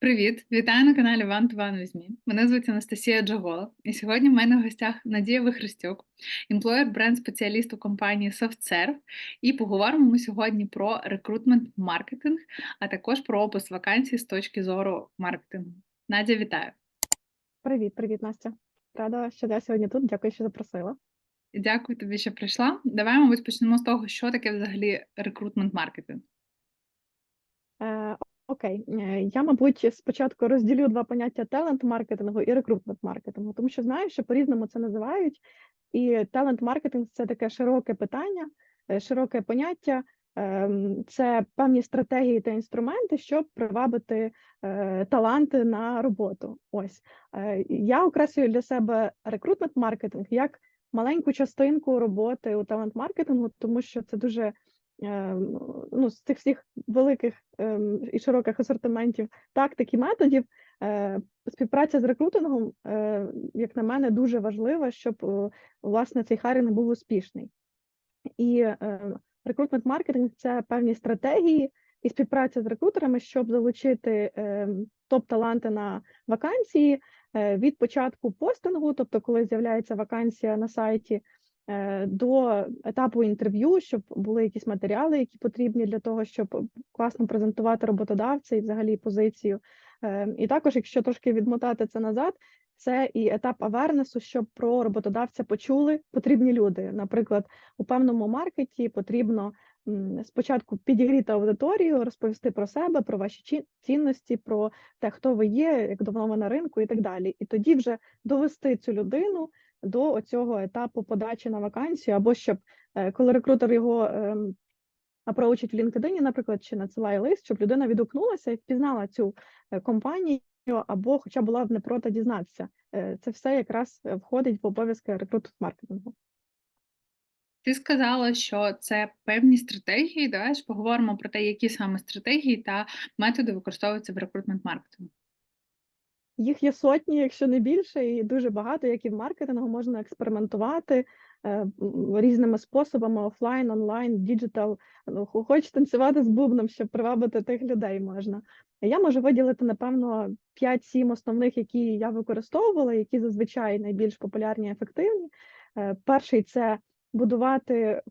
Привіт, вітаю на каналі One to One with Me. Мене звуть Анастасія Джагола, і сьогодні в мене в гостях Надія Вихрестюк, емплоєр бренд спеціаліст у компанії SoftServe. І поговоримо ми сьогодні про рекрутмент маркетинг, а також про опис вакансій з точки зору маркетингу. Надя, вітаю! Привіт, привіт, Настя. Рада, що я сьогодні тут. Дякую, що запросила. Дякую тобі, що прийшла. Давай, мабуть, почнемо з того, що таке взагалі рекрутмент маркетинг. Е, окей, Е, я, мабуть, спочатку розділю два поняття талент-маркетингу і рекрутмент-маркетингу, тому що знаю, що по-різному це називають. І талент-маркетинг це таке широке питання, е, широке поняття. Ем, Це певні стратегії та інструменти, щоб привабити е, таланти на роботу. Ось я окреслюю для себе рекрутмент-маркетинг як маленьку частинку роботи у талант-маркетингу, тому що це дуже ну, з цих всіх великих ем, і широких асортиментів тактик і методів. е, Співпраця з рекрутингом, е, як на мене, дуже важлива, щоб е, власне цей хайринг був успішний. І рекрутмент маркетинг це певні стратегії і співпраця з рекрутерами, щоб залучити е, топ-таланти на вакансії від початку постингу, тобто, коли з'являється вакансія на сайті, до етапу інтерв'ю, щоб були якісь матеріали, які потрібні для того, щоб класно презентувати роботодавця і взагалі позицію. Е, І також, якщо трошки відмотати це назад, це і етап авернесу, щоб про роботодавця почули потрібні люди. Наприклад, у певному маркеті потрібно спочатку підігріти аудиторію, розповісти про себе, про ваші цінності, про те, хто ви є, як давно ви на ринку і так далі. І тоді вже довести цю людину до цього етапу подачі на вакансію, або щоб е, коли рекрутер його ем, апроучить в LinkedIn, наприклад, чи надсилає лист, щоб людина відгукнулася і впізнала цю е, компанію, або хоча була б не проти дізнатися. Е, Це все якраз входить в обов'язки рекрутинг маркетингу. Ти сказала, що це певні стратегії. Давай ж поговоримо про те, які саме стратегії та методи використовуються в рекрутмент маркетингу. Їх є сотні, якщо не більше, і дуже багато, як і в маркетингу, можна експериментувати е, різними способами: офлайн, онлайн, діджитал. Ну, хоч танцювати з бубном, щоб привабити тих людей можна. Я можу виділити, напевно, 5-7 основних, які я використовувала, які зазвичай найбільш популярні і ефективні. Е, Перший це будувати е,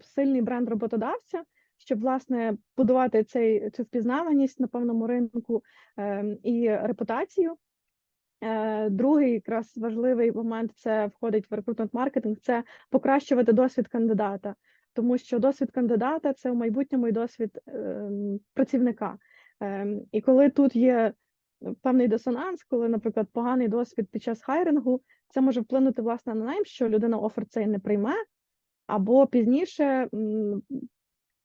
сильний бренд роботодавця, щоб власне будувати цей цю впізнаваність на певному ринку ем, і репутацію. Е, Другий якраз важливий момент це входить в рекрутмент маркетинг, це покращувати досвід кандидата, тому що досвід кандидата це в майбутньому і досвід ем, працівника. Ем, І коли тут є певний дисонанс, коли, наприклад, поганий досвід під час хайрингу, це може вплинути власне на найм, що людина офер цей не прийме, або пізніше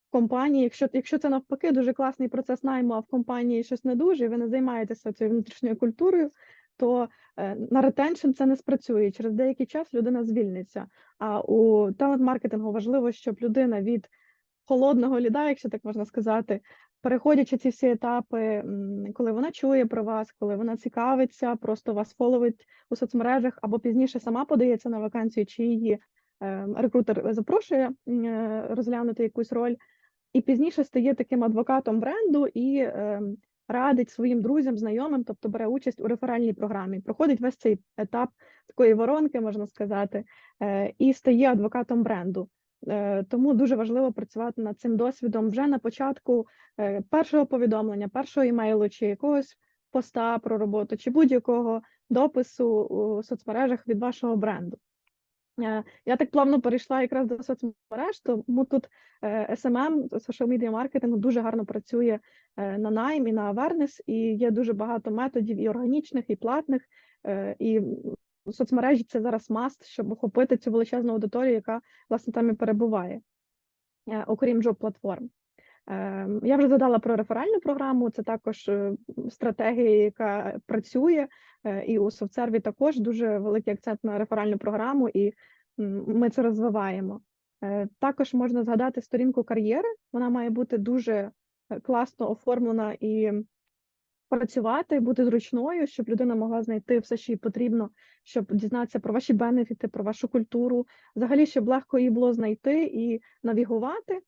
компанії, якщо, якщо це навпаки дуже класний процес найму, а в компанії щось не дуже, і ви не займаєтеся цією внутрішньою культурою, то е, на ретеншн це не спрацює. Через деякий час людина звільниться. А у талент-маркетингу важливо, щоб людина від холодного ліда, якщо так можна сказати, переходячи ці всі етапи, коли вона чує про вас, коли вона цікавиться, просто вас фоловить у соцмережах або пізніше сама подається на вакансію, чи її е, рекрутер запрошує е, розглянути якусь роль, і пізніше стає таким адвокатом бренду і е, радить своїм друзям, знайомим, тобто бере участь у реферальній програмі, проходить весь цей етап такої воронки, можна сказати, е, і стає адвокатом бренду. Е, Тому дуже важливо працювати над цим досвідом вже на початку першого повідомлення, першого імейлу чи якогось поста про роботу, чи будь-якого допису у соцмережах від вашого бренду. Е, Я так плавно перейшла якраз до соцмереж, тому тут е, SMM, social media маркетинг дуже гарно працює е, на найм і на awareness, і є дуже багато методів і органічних, і платних, і соцмережі це зараз маст, щоб охопити цю величезну аудиторію, яка власне там і перебуває, окрім джоб платформ. Ем, Я вже згадала про реферальну програму. Це також е, стратегія, яка працює, е, і у софтсерві також дуже великий акцент на реферальну програму, і ми це розвиваємо. Е, Також можна згадати сторінку кар'єри. Вона має бути дуже класно оформлена і працювати, бути зручною, щоб людина могла знайти все, що їй потрібно, щоб дізнатися про ваші бенефіти, про вашу культуру, взагалі, щоб легко її було знайти і навігувати.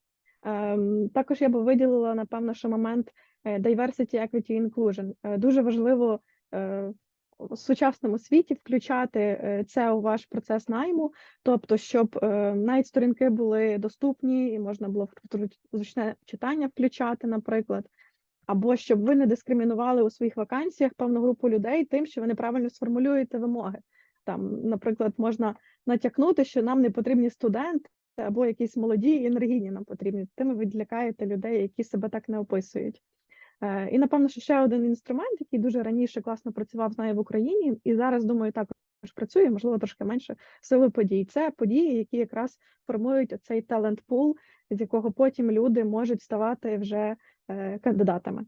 Ем, Також я би виділила, напевно, що момент е, diversity, equity, inclusion. Е, Дуже важливо е, в сучасному світі включати це у ваш процес найму, тобто, щоб навіть сторінки були доступні і можна було зручне читання включати, наприклад, або щоб ви не дискримінували у своїх вакансіях певну групу людей тим, що ви неправильно сформулюєте вимоги. Там, наприклад, можна натякнути, що нам не потрібні студенти або якісь молоді і енергійні нам потрібні. Тим ви відлякаєте людей, які себе так не описують. Е, І напевно, що ще один інструмент, який дуже раніше класно працював, знаю в Україні, і зараз думаю, також працює, можливо, трошки менше сили подій. Це події, які якраз формують цей талент пул, з якого потім люди можуть ставати вже е, кандидатами.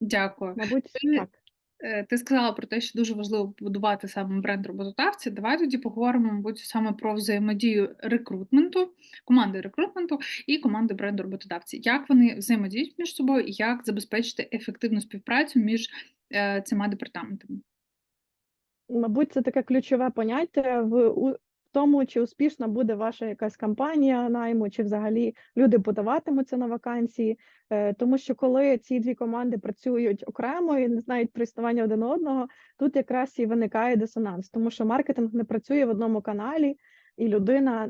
Дякую. Мабуть, так. Е, Ти сказала про те, що дуже важливо побудувати саме бренд роботодавця. Давай тоді поговоримо, мабуть, саме про взаємодію рекрутменту, команди рекрутменту і команди бренду роботодавця. Як вони взаємодіють між собою і як забезпечити ефективну співпрацю між е, цими департаментами? Мабуть, це таке ключове поняття в тому, чи успішна буде ваша якась кампанія найму, чи взагалі люди подаватимуться на вакансії. Е, Тому що коли ці дві команди працюють окремо і не знають про існування один одного, тут якраз і виникає дисонанс, тому що маркетинг не працює в одному каналі, і людина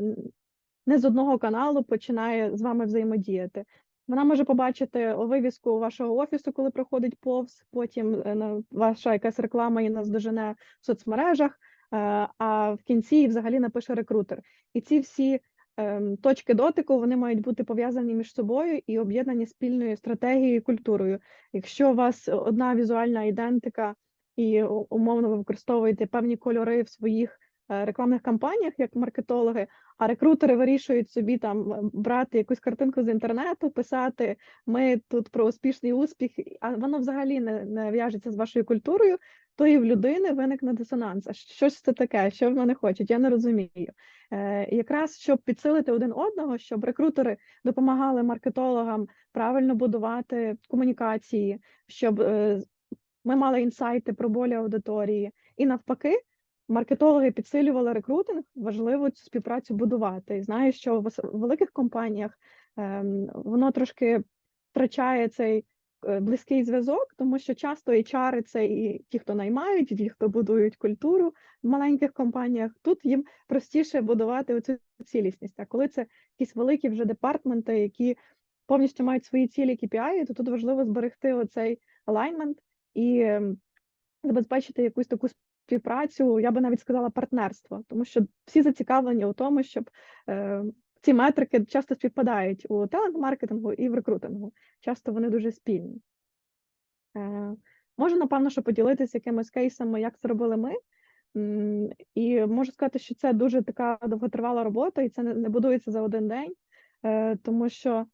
не з одного каналу починає з вами взаємодіяти. Вона може побачити вивіску вашого офісу, коли проходить повз. Потім е, ваша якась реклама її наздожене в соцмережах, а в кінці взагалі напише рекрутер. І ці всі ем, точки дотику вони мають бути пов'язані між собою і об'єднані спільною стратегією і культурою. Якщо у вас одна візуальна ідентика, і умовно ви використовуєте певні кольори в своїх е, рекламних кампаніях як маркетологи, а рекрутери вирішують собі там е, брати якусь картинку з інтернету, писати ми тут про успішний успіх, а воно взагалі не, не в'яжеться з вашою культурою, то і в людини виникне дисонанс. А що ж це таке? Що вони хочуть? Я не розумію. Е, якраз щоб підсилити один одного, щоб рекрутери допомагали маркетологам правильно будувати комунікації, щоб е, ми мали інсайти про болі аудиторії, і навпаки, маркетологи підсилювали рекрутинг, важливо цю співпрацю будувати. І знаю, що в великих компаніях ем, воно трошки втрачає цей близький зв'язок, тому що часто HR – це і ті, хто наймають, і ті, хто будують культуру в маленьких компаніях. Тут їм простіше будувати оцю цілісність. А коли це якісь великі вже департменти, які повністю мають свої цілі KPI, то тут важливо зберегти оцей алайнмент і ем, забезпечити якусь таку співпрацю, я би навіть сказала партнерство, тому що всі зацікавлені у тому, щоб е, ці метрики часто співпадають у талант-маркетингу і в рекрутингу. Часто вони дуже спільні. Е, можу, напевно, що поділитися якимись кейсами, як це робили ми. І можу сказати, що це дуже така довготривала робота, і це не, будується за один день, е, тому що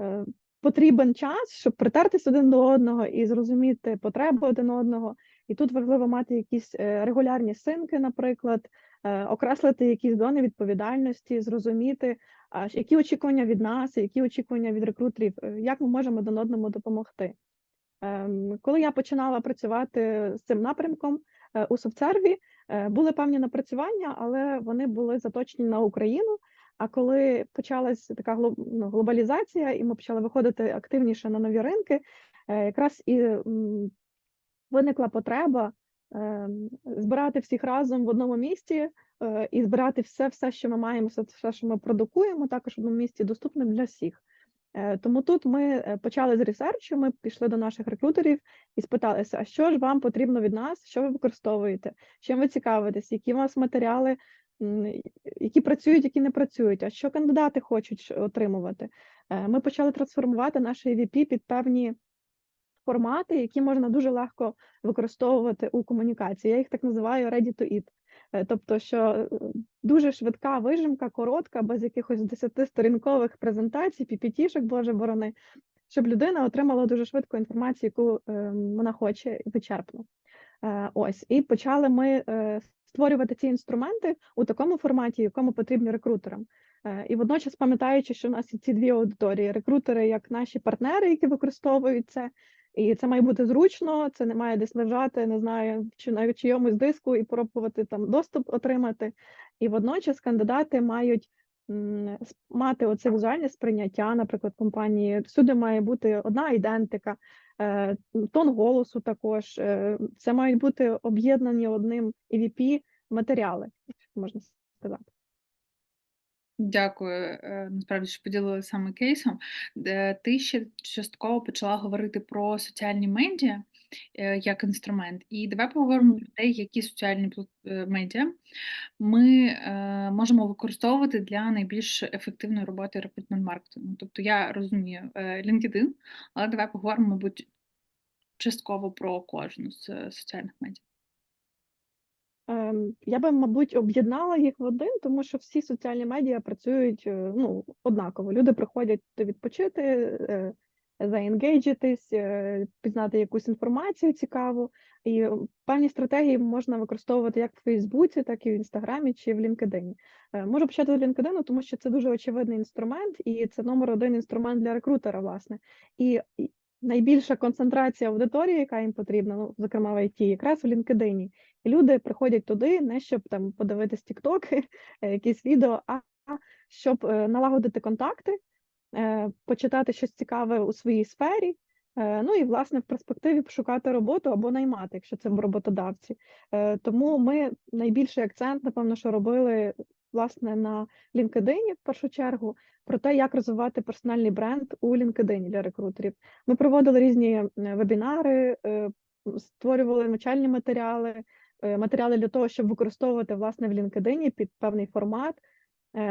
е, потрібен час, щоб притертись один до одного і зрозуміти потреби один одного. І тут важливо мати якісь регулярні синки, наприклад, окреслити якісь зони відповідальності, зрозуміти, які очікування від нас, які очікування від рекрутерів, е, як ми можемо один одному допомогти. Ем, Коли я починала працювати з цим напрямком е, у софтсерві, е, були певні напрацювання, але вони були заточені на Україну. А коли почалась така ну, глобалізація, і ми почали виходити активніше на нові ринки, е, якраз і виникла потреба збирати всіх разом в одному місці е, і збирати все, все, що ми маємо, все, що ми продукуємо, також в одному місці доступним для всіх. Е, Тому тут ми е, почали з ресерчу, ми пішли до наших рекрутерів і спиталися, а що ж вам потрібно від нас, що ви використовуєте, чим ви цікавитесь, які у вас матеріали, які працюють, які не працюють, а що кандидати хочуть отримувати. Ми почали трансформувати наше EVP під певні формати, які можна дуже легко використовувати у комунікації. Я їх так називаю ready to eat. Е, Тобто, що е, дуже швидка вижимка, коротка, без якихось 10-сторінкових презентацій, піпітішок, боже борони, щоб людина отримала дуже швидко інформацію, яку е, вона хоче і вичерпну. Ось і почали ми створювати ці інструменти у такому форматі, якому потрібні рекрутерам. І водночас пам'ятаючи, що у нас є ці дві аудиторії: рекрутери як наші партнери, які використовують це, і це має бути зручно, це не має десь лежати, не знаю, чи на чийомусь диску і пробувати там доступ отримати. І водночас кандидати мають мати оце візуальне сприйняття, наприклад, компанії. Всюди має бути одна ідентика, е, тон голосу також. е, Це мають бути об'єднані одним EVP матеріали, можна сказати. Дякую, е, насправді, що поділилися саме кейсом. Е, Ти ще частково почала говорити про соціальні медіа е, як інструмент. І давай поговоримо про те, які соціальні пл- е, медіа ми е, можемо використовувати для найбільш ефективної роботи рекрутмент маркетингу. Тобто я розумію е, LinkedIn, але давай поговоримо, мабуть, частково про кожну з е, соціальних медіа. Ем, Я би, мабуть, об'єднала їх в один, тому що всі соціальні медіа працюють е, ну, однаково. Люди приходять відпочити, е, заенгейджитись, е, пізнати якусь інформацію цікаву. І певні стратегії можна використовувати як в Фейсбуці, так і в Інстаграмі чи в LinkedIn. Можу почати з LinkedIn, тому що це дуже очевидний інструмент, і це номер один інструмент для рекрутера, власне. І найбільша концентрація аудиторії, яка їм потрібна, ну, зокрема в ІТ, якраз в LinkedIn. І люди приходять туди не щоб там подивитись тіктоки, е, якісь відео, а щоб е, налагодити контакти, е, почитати щось цікаве у своїй сфері. Ну і власне в перспективі пошукати роботу або наймати, якщо це в роботодавці. Тому ми найбільший акцент, напевно, що робили власне на LinkedIn в першу чергу про те, як розвивати персональний бренд у LinkedIn для рекрутерів. Ми проводили різні е, вебінари, е, створювали навчальні матеріали, е, матеріали для того, щоб використовувати власне в LinkedIn під певний формат.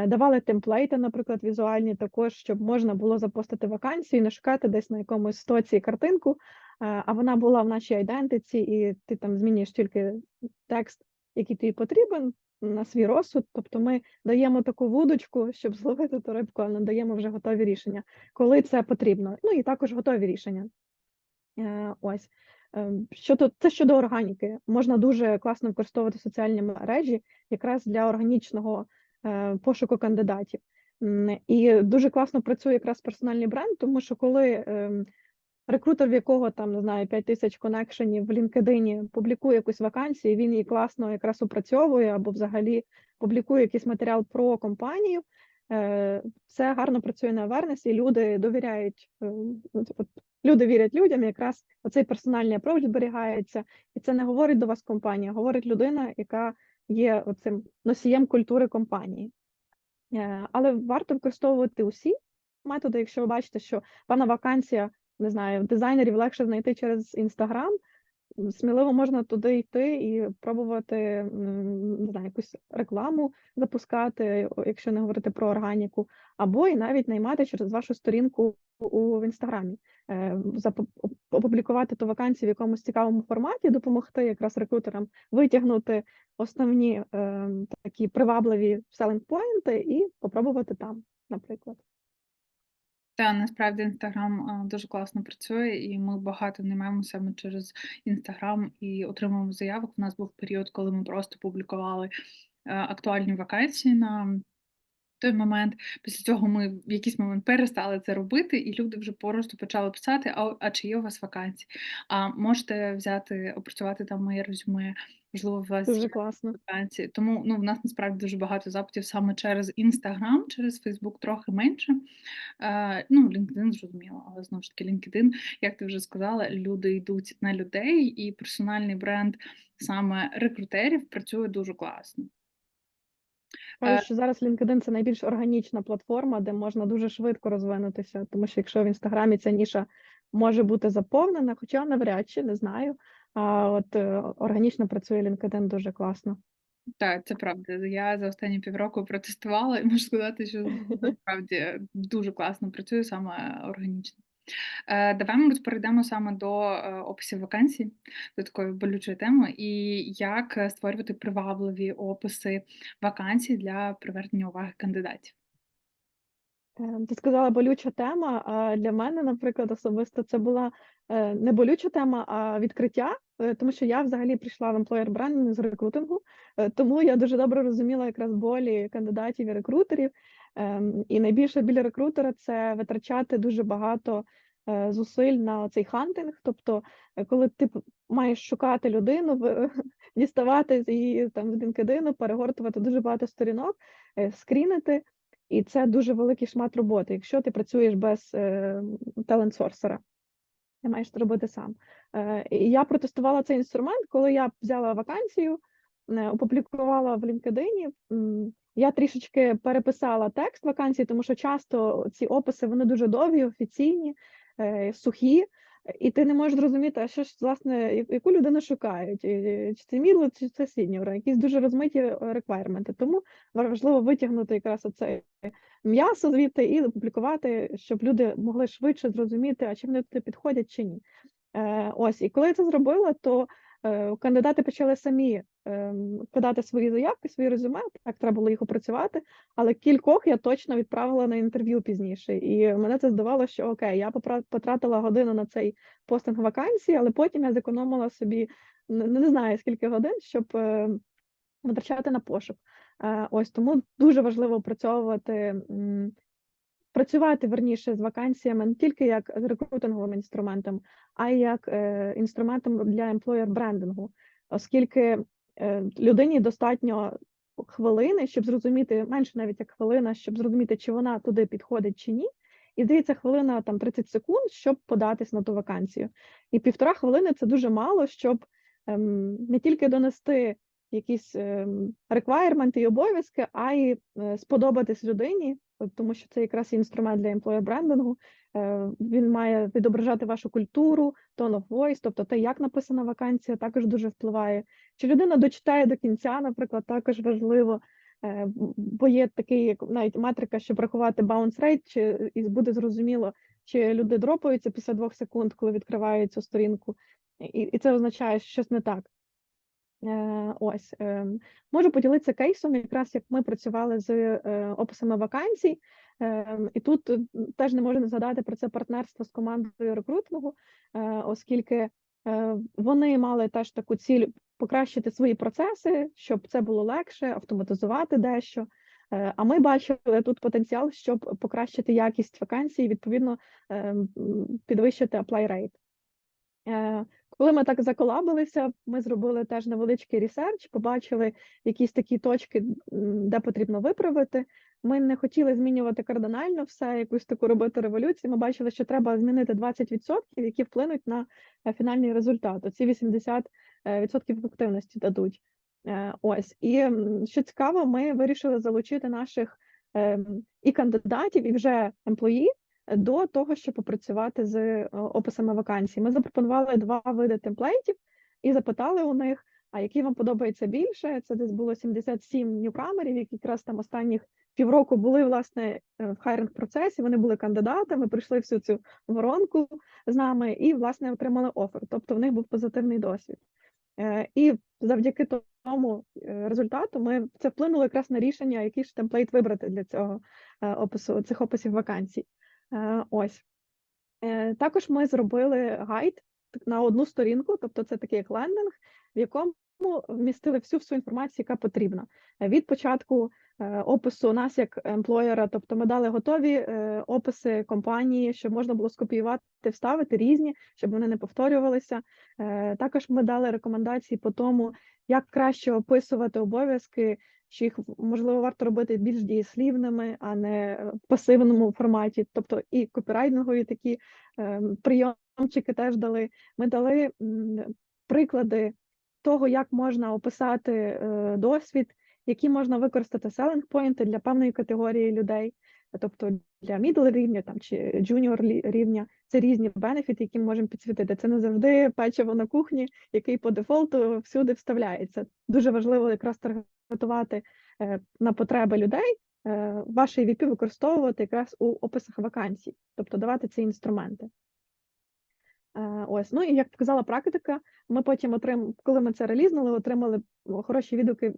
Давали темплейти, наприклад, візуальні, також, щоб можна було запостити вакансію, не шукати десь на якомусь стоці картинку, а вона була в нашій айдентиці, і ти там змінюєш тільки текст, який тобі потрібен на свій розсуд. Тобто ми даємо таку вудочку, щоб зловити ту рибку, а не даємо вже готові рішення, коли це потрібно. Ну і також готові рішення. Е, Ось. Ем, Щодо це щодо органіки, можна дуже класно використовувати соціальні мережі якраз для органічного е, пошуку кандидатів. І дуже класно працює якраз персональний бренд, тому що коли ем, рекрутер, в якого там не знаю 5 тисяч конекшенів в LinkedIn публікує якусь вакансію, він її класно якраз опрацьовує або взагалі публікує якийсь матеріал про компанію. е, Це гарно працює на awareness, і люди довіряють. е, от- от Люди вірять людям, якраз оцей персональний approach зберігається, і це не говорить до вас компанія, говорить людина, яка є оцим носієм культури компанії. Е, Але варто використовувати усі методи, якщо ви бачите, що певна вакансія, не знаю, дизайнерів легше знайти через Інстаграм, сміливо можна туди йти і пробувати не знаю, якусь рекламу запускати, якщо не говорити про органіку, або і навіть наймати через вашу сторінку у інстаграмі, е, опублікувати ту вакансію в якомусь цікавому форматі, допомогти якраз рекрутерам витягнути основні е, такі привабливі selling поінти і попробувати там, наприклад. Та насправді Інстаграм дуже класно працює, і ми багато наймаємо саме через Інстаграм і отримуємо заявок. У нас був період, коли ми просто публікували е, актуальні вакансії на той момент. Після цього ми в якийсь момент перестали це робити, і люди вже просто почали писати: а, а чи є у вас вакансії? А можете взяти, опрацювати там моє резюме, можливо, у вас Дуже класно. вакансії. Тому ну, в нас насправді дуже багато запитів саме через Інстаграм, через Фейсбук трохи менше. Е, ну, LinkedIn зрозуміло, але знову ж таки, LinkedIn, як ти вже сказала, люди йдуть на людей, і персональний бренд саме рекрутерів працює дуже класно. Кажуть, що зараз LinkedIn це найбільш органічна платформа, де можна дуже швидко розвинутися, тому що якщо в інстаграмі ця ніша може бути заповнена, хоча навряд чи не знаю. А от е, органічно працює LinkedIn дуже класно. Так, це правда. Я за останні півроку протестувала і можу сказати, що насправді дуже класно працює саме органічно. Е, Давай, мабуть, перейдемо саме до е, описів вакансій, до такої болючої теми, і як е, створювати привабливі описи вакансій для привернення уваги кандидатів. Ти сказала болюча тема. А для мене, наприклад, особисто це була не болюча тема, а відкриття, тому що я взагалі прийшла в employer branding з рекрутингу, тому я дуже добре розуміла якраз болі кандидатів і рекрутерів. Ем, І найбільше біля рекрутера це витрачати дуже багато е, зусиль на цей хантинг. Тобто, е, коли ти маєш шукати людину, діставати з її там з LinkedIn, перегортувати дуже багато сторінок, е, скрінити. і це дуже великий шмат роботи, якщо ти працюєш без талент-сорсера. Ти маєш це робити сам. І я протестувала цей інструмент, коли я взяла вакансію, опублікувала в LinkedIn. Я трішечки переписала текст вакансії, тому що часто ці описи вони дуже довгі, офіційні, е, сухі, і ти не можеш зрозуміти, а що ж власне яку людину шукають, чи це мідло, чи це сіньор, якісь дуже розмиті е, реквайрменти. Тому важливо витягнути якраз оце м'ясо звідти і опублікувати, щоб люди могли швидше зрозуміти, а чи вони туди підходять чи ні. Е, ось, і коли я це зробила, то кандидати почали самі ем, подати свої заявки, свої резюме. Так треба було їх опрацювати. Але кількох я точно відправила на інтерв'ю пізніше. І мене це здавало, що окей, я потратила годину на цей постинг вакансії, але потім я зекономила собі не, не знаю скільки годин, щоб е, витрачати на пошук. Е, ось тому дуже важливо опрацьовувати. Працювати верніше з вакансіями не тільки як з рекрутинговим інструментом, а й як е, інструментом для емплоєр брендингу, оскільки е, людині достатньо хвилини, щоб зрозуміти менше навіть як хвилина, щоб зрозуміти, чи вона туди підходить чи ні. І здається, хвилина там 30 секунд, щоб податись на ту вакансію. І півтора хвилини це дуже мало, щоб ем, не тільки донести якісь реквайрменти і обов'язки, а й е, сподобатись людині, тому що це якраз інструмент для емплоєр брендингу. Він має відображати вашу культуру, tone of voice, тобто те, як написана вакансія, також дуже впливає. Чи людина дочитає до кінця, наприклад, також важливо. Е, Бо є такий, як навіть метрика, щоб рахувати bounce rate, чи і буде зрозуміло, чи люди дропаються після двох секунд, коли відкривають цю сторінку, і, і це означає, що щось не так. Е, Ось е, можу поділитися кейсом, якраз як ми працювали з е, описами вакансій, Е, і тут е, теж не можу не згадати про це партнерство з командою рекрутингу, оскільки вони мали теж таку ціль покращити свої процеси, щоб це було легше, автоматизувати дещо. А ми бачили тут потенціал, щоб покращити якість вакансій, і, відповідно е, підвищити apply rate. Коли ми так заколабилися, ми зробили теж невеличкий ресерч, побачили якісь такі точки, де потрібно виправити. Ми не хотіли змінювати кардинально все, якусь таку робити революцію. Ми бачили, що треба змінити 20%, які вплинуть на е, фінальний результат. Оці 80% е, ефективності дадуть. Е, Ось і що цікаво, ми вирішили залучити наших ем, і кандидатів, і вже емплої до того, щоб попрацювати з е, описами вакансій. Ми запропонували два види темплейтів і запитали у них, а які вам подобається більше. Це десь було 77 ньюкамерів, які якраз там останніх півроку були власне е, в хайринг процесі. Вони були кандидатами, пройшли всю цю воронку з нами і власне отримали офер. Тобто в них був позитивний досвід. Е, І завдяки тому результату ми це вплинуло якраз на рішення, який ж темплейт вибрати для цього опису цих описів вакансій. Е, Ось. Е, Також ми зробили гайд на одну сторінку, тобто це такий як лендинг, в якому вмістили всю всю інформацію, яка потрібна. Від початку е, опису нас як емплоєра, тобто ми дали готові описи компанії, щоб можна було скопіювати, вставити різні, щоб вони не повторювалися. Також ми дали рекомендації по тому, як краще описувати обов'язки, що їх можливо варто робити більш дієслівними, а не в пасивному форматі. Тобто і копірайтингові такі е, прийомчики теж дали. Ми дали приклади того, як можна описати е, досвід, які можна використати selling поінти для певної категорії людей, тобто для middle рівня там чи лі- рівня. Це різні бенефіти, які ми можемо підсвітити. Це не завжди печиво на кухні, який по дефолту всюди вставляється. Дуже важливо якраз таргетувати е, на потреби людей. е, Ваш AVP використовувати якраз у описах вакансій, тобто давати ці інструменти. Е, Ось, ну і як показала практика, ми потім отрим, коли ми це релізнули, отримали хороші відгуки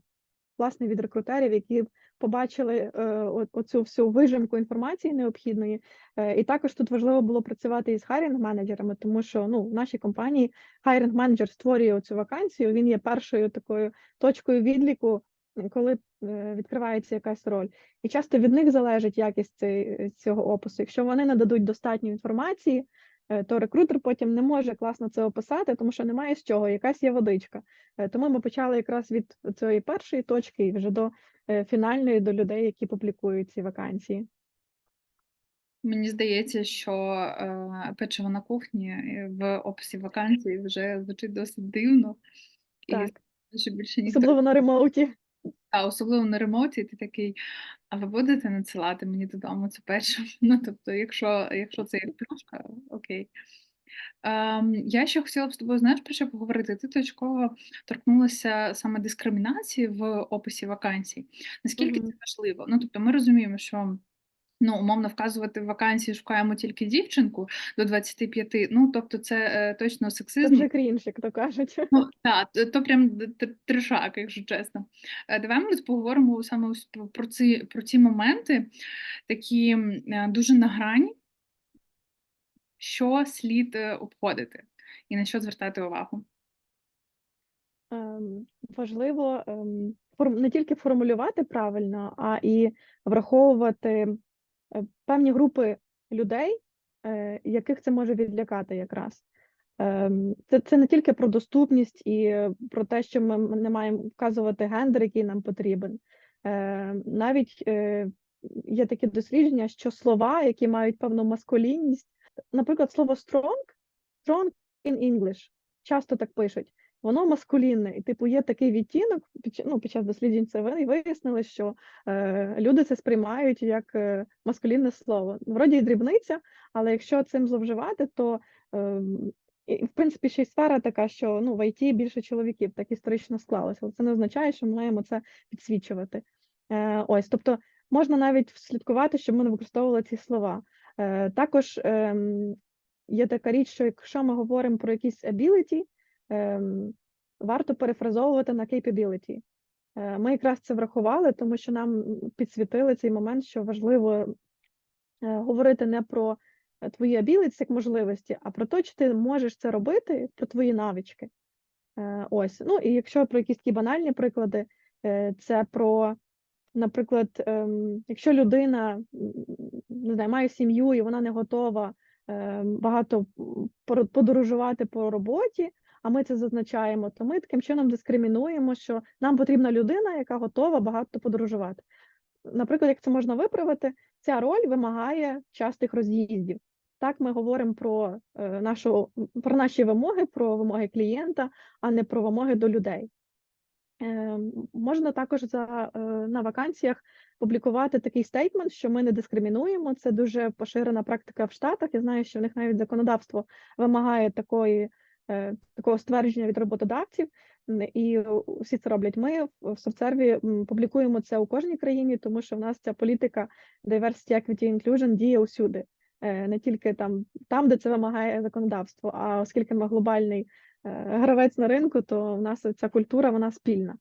власне від рекрутерів, які побачили е, оцю всю вижимку інформації необхідної. Е, і також тут важливо було працювати із хайрінг менеджерами, тому що ну в нашій компанії хайрінг менеджер створює цю вакансію. Він є першою такою точкою відліку, коли е, відкривається якась роль. І часто від них залежить якість цього опису. Якщо вони нададуть достатньо інформації, то рекрутер потім не може класно це описати, тому що немає з чого, якась є водичка. Е, Тому ми почали якраз від цієї першої точки і вже до е, фінальної до людей, які публікують ці вакансії. Мені здається, що е, печиво на кухні е, в описі вакансій вже звучить досить дивно, і Так, що більше ніхто особливо на ремоуті. Та особливо на ремоті, ти такий, а ви будете надсилати мені додому це печиво? Ну, тобто, якщо, якщо це є плюшка, окей. Ем, я ще хотіла б з тобою, знаєш, про що поговорити? Ти точково торкнулася саме дискримінації в описі вакансій. Наскільки це важливо? Ну, тобто, ми розуміємо, що ну, умовно вказувати в вакансії шукаємо тільки дівчинку до 25, ну, тобто, це е, точно сексизм. вже крінж, як то кажуть. Ну, так, то, то прям трешак, якщо чесно. Е, Давай ми поговоримо саме про, ці, про ці моменти, такі е, дуже на грані, що слід е, обходити і на що звертати увагу. Ем, важливо ем, не тільки формулювати правильно, а і враховувати певні групи людей, е, яких це може відлякати якраз. Ем, Це, це не тільки про доступність і про те, що ми не маємо вказувати гендер, який нам потрібен. Е, Навіть е, є такі дослідження, що слова, які мають певну маскулінність, наприклад, слово strong, strong in English, часто так пишуть. Воно маскулінне, і типу є такий відтінок. Під, ну, під час досліджень це ви- вияснили, що е, люди це сприймають як е, маскулінне слово. Вроді і дрібниця, але якщо цим зловживати, то е, і, в принципі ще й сфера така, що ну в ІТ більше чоловіків, так історично склалося. Це не означає, що ми маємо це підсвічувати. Е, ось, тобто можна навіть слідкувати, щоб ми не використовували ці слова. Е, також ем, є така річ, що якщо ми говоримо про якісь ability, варто перефразовувати на capability. Е, Ми якраз це врахували, тому що нам підсвітили цей момент, що важливо е, говорити не про е, твої abilities як можливості, а про те, чи ти можеш це робити, про твої навички. Ось. Ну і якщо про якісь такі банальні приклади, це про, наприклад, ем, якщо людина не знаю, має сім'ю і вона не готова ем, багато подорожувати по роботі, а ми це зазначаємо, то ми таким чином дискримінуємо, що нам потрібна людина, яка готова багато подорожувати. Наприклад, як це можна виправити, ця роль вимагає частих роз'їздів. Так, ми говоримо про е, нашу про наші вимоги, про вимоги клієнта, а не про вимоги до людей. Е, можна також за, е, на вакансіях публікувати такий стейтмент, що ми не дискримінуємо. Це дуже поширена практика в Штатах. Я знаю, що в них навіть законодавство вимагає такої, такого ствердження від роботодавців, і всі це роблять. Ми в софтсерві публікуємо це у кожній країні, тому що в нас ця політика diversity, equity, inclusion діє усюди. Е, Не тільки там, там, де це вимагає законодавство, а оскільки ми глобальний е, гравець на ринку, то в нас ця культура вона спільна.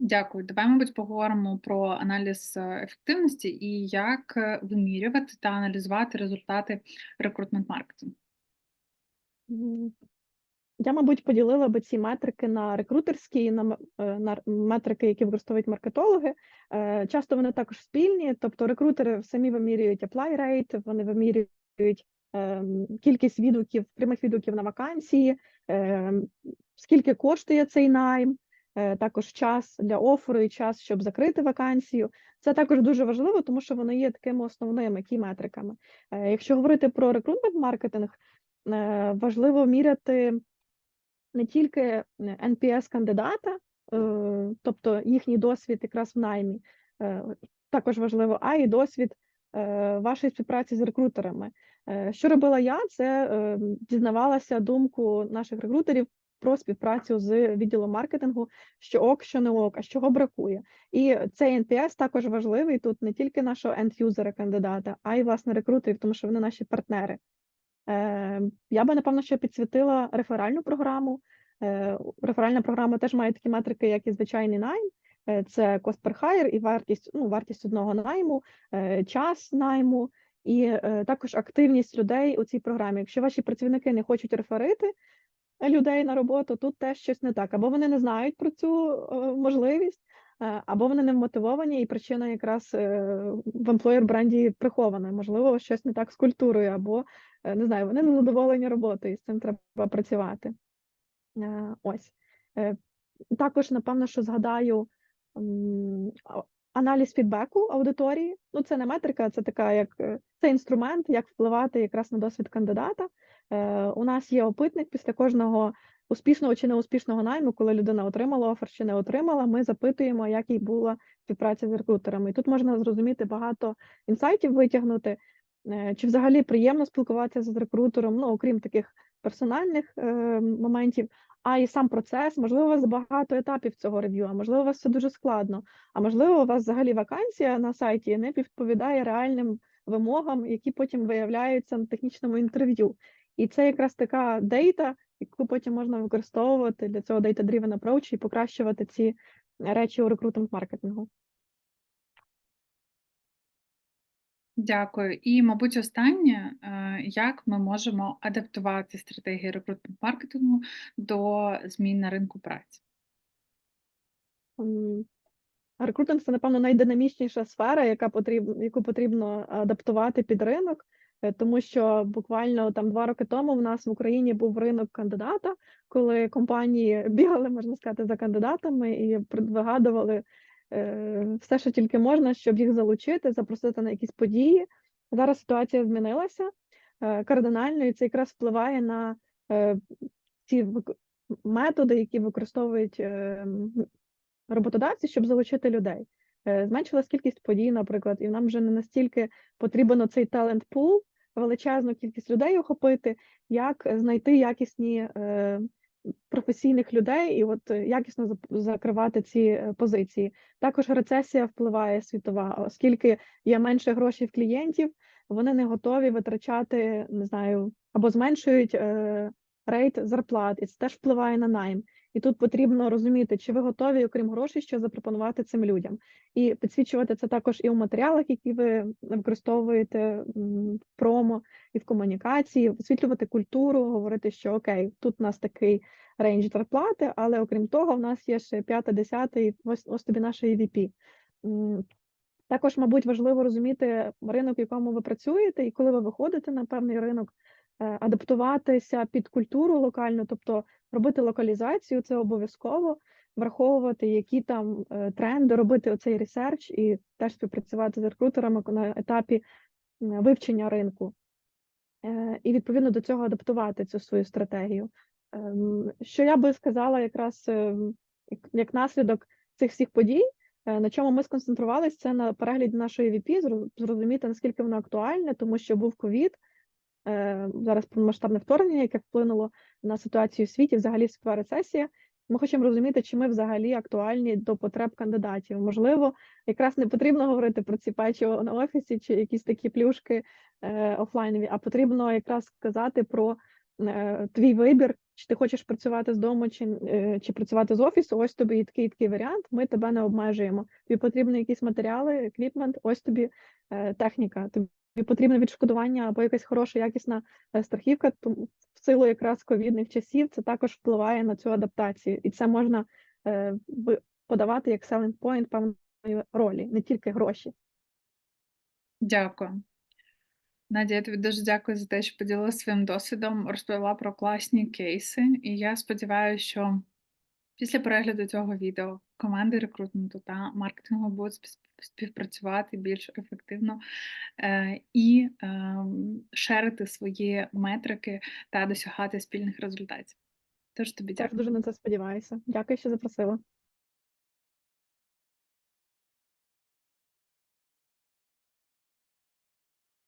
Дякую. Давай, мабуть, поговоримо про аналіз е, ефективності і як е, вимірювати та аналізувати результати рекрутмент-маркетингу. Мгм. Я, мабуть, поділила би ці метрики на рекрутерські і на, е, на метрики, які використовують маркетологи. Е, Часто вони також спільні, тобто рекрутери самі вимірюють apply rate, вони вимірюють ем, кількість відгуків, прямих відгуків на вакансії, скільки коштує цей найм, е, також час для оферу і час, щоб закрити вакансію. Це також дуже важливо, тому що вони є такими основними кey-метриками. Е, Якщо говорити про рекрутмент-маркетинг, е, важливо міряти не тільки NPS кандидата, е, тобто їхній досвід якраз в наймі, е, також важливо, а і досвід е, вашої співпраці з рекрутерами. Е, Що робила я? Це е, дізнавалася думку наших рекрутерів про співпрацю з відділом маркетингу, що ок, що не ок, а чого бракує. І цей NPS також важливий тут не тільки нашого енд-юзера кандидата, а й власне рекрутерів, тому що вони наші партнери. Е, Я би напевно ще підсвітила реферальну програму. Е, Реферальна програма теж має такі метрики, як і звичайний найм. Е, Це cost per hire і вартість, ну, вартість одного найму, час найму і також активність людей у цій програмі. Якщо ваші працівники не хочуть реферити людей на роботу, тут теж щось не так. Або вони не знають про цю можливість, або вони не вмотивовані, і причина якраз е, в employer бренді прихована. Можливо, щось не так з культурою, або е, не знаю, вони не задоволені роботою, і з цим треба працювати. Е, Ось. Е, також, напевно, що згадаю аналіз фідбеку аудиторії. Ну, це не метрика, це така як е, це інструмент, як впливати якраз на досвід кандидата. Е, у нас є опитник після кожного успішного чи неуспішного найму, коли людина отримала офер чи не отримала. Ми запитуємо, як їй була співпраця з рекрутерами. І тут можна зрозуміти багато інсайтів витягнути. Е, Чи взагалі приємно спілкуватися з рекрутером, ну окрім таких персональних е, моментів, а і сам процес, можливо, у вас багато етапів цього рев'ю, а можливо, у вас все дуже складно. А можливо, у вас взагалі вакансія на сайті не відповідає реальним вимогам, які потім виявляються на технічному інтерв'ю. І це якраз така дейта, яку потім можна використовувати для цього data-driven approach і покращувати ці речі у рекрутинг маркетингу. Дякую. І, мабуть, останнє, е, як ми можемо адаптувати стратегії рекрутинг маркетингу до змін на ринку праці? Рекрутинг це, напевно, найдинамічніша сфера, яка потрібно, яку потрібно адаптувати під ринок, тому що буквально там два роки тому в нас в Україні був ринок кандидата, коли компанії бігали, можна сказати, за кандидатами і вигадували е, все, що тільки можна, щоб їх залучити, запросити на якісь події. Зараз ситуація змінилася е, кардинально, і це якраз впливає на е, ці методи, які використовують е, роботодавці, щоб залучити людей. Е, Зменшилась кількість подій, наприклад, і нам вже не настільки потрібен цей талент пул, величезну кількість людей охопити, як знайти якісні е, професійних людей і от якісно закривати ці е, позиції. Також рецесія впливає світова, оскільки є менше грошей в клієнтів, вони не готові витрачати, не знаю, або зменшують рейт зарплат, і це теж впливає на найм. І тут потрібно розуміти, чи ви готові, окрім грошей, що запропонувати цим людям, і підсвічувати це також і у матеріалах, які ви використовуєте в промо і в комунікації, висвітлювати культуру, говорити, що окей, тут у нас такий рейндж зарплати, але окрім того, в нас є ще п'яте, десяте, і ось, ось тобі наше EVP. Також, мабуть, важливо розуміти ринок, в якому ви працюєте, і коли ви виходите на певний ринок, адаптуватися під культуру локальну, тобто робити локалізацію, це обов'язково, враховувати, які там е, тренди, робити оцей ресерч і теж співпрацювати з рекрутерами на етапі вивчення ринку. Е, І відповідно до цього адаптувати цю свою стратегію. Ем, Що я би сказала, якраз як- наслідок цих всіх подій, е, на чому ми сконцентрувалися, це на перегляді нашої VP, зро- зрозуміти, наскільки воно актуальне, тому що був ковід, е, зараз повномасштабне вторгнення, яке вплинуло на ситуацію в світі, взагалі світова рецесія. Ми хочемо розуміти, чи ми взагалі актуальні до потреб кандидатів. Можливо, якраз не потрібно говорити про ці печиво на офісі чи якісь такі плюшки е, офлайнові, а потрібно якраз сказати про е, твій вибір, чи ти хочеш працювати з дому, чи, е, чи працювати з офісу. Ось тобі і такий і такий варіант. Ми тебе не обмежуємо. Тобі потрібні якісь матеріали, еквіпмент, ось тобі е, техніка. Тобі потрібне відшкодування або якась хороша якісна е, страхівка. Тому в силу якраз ковідних часів це також впливає на цю адаптацію, і це можна е, подавати як selling point певної ролі, не тільки гроші. Дякую. Надя, я тобі дуже дякую за те, що поділилася своїм досвідом, розповіла про класні кейси. І я сподіваюся, що після перегляду цього відео команди рекрутменту та маркетингу будуть співпрацювати більш ефективно е, і ем, шерити свої метрики та досягати спільних результатів. Тож тобі дякую. Я дуже на це сподіваюся. Дякую, що запросила.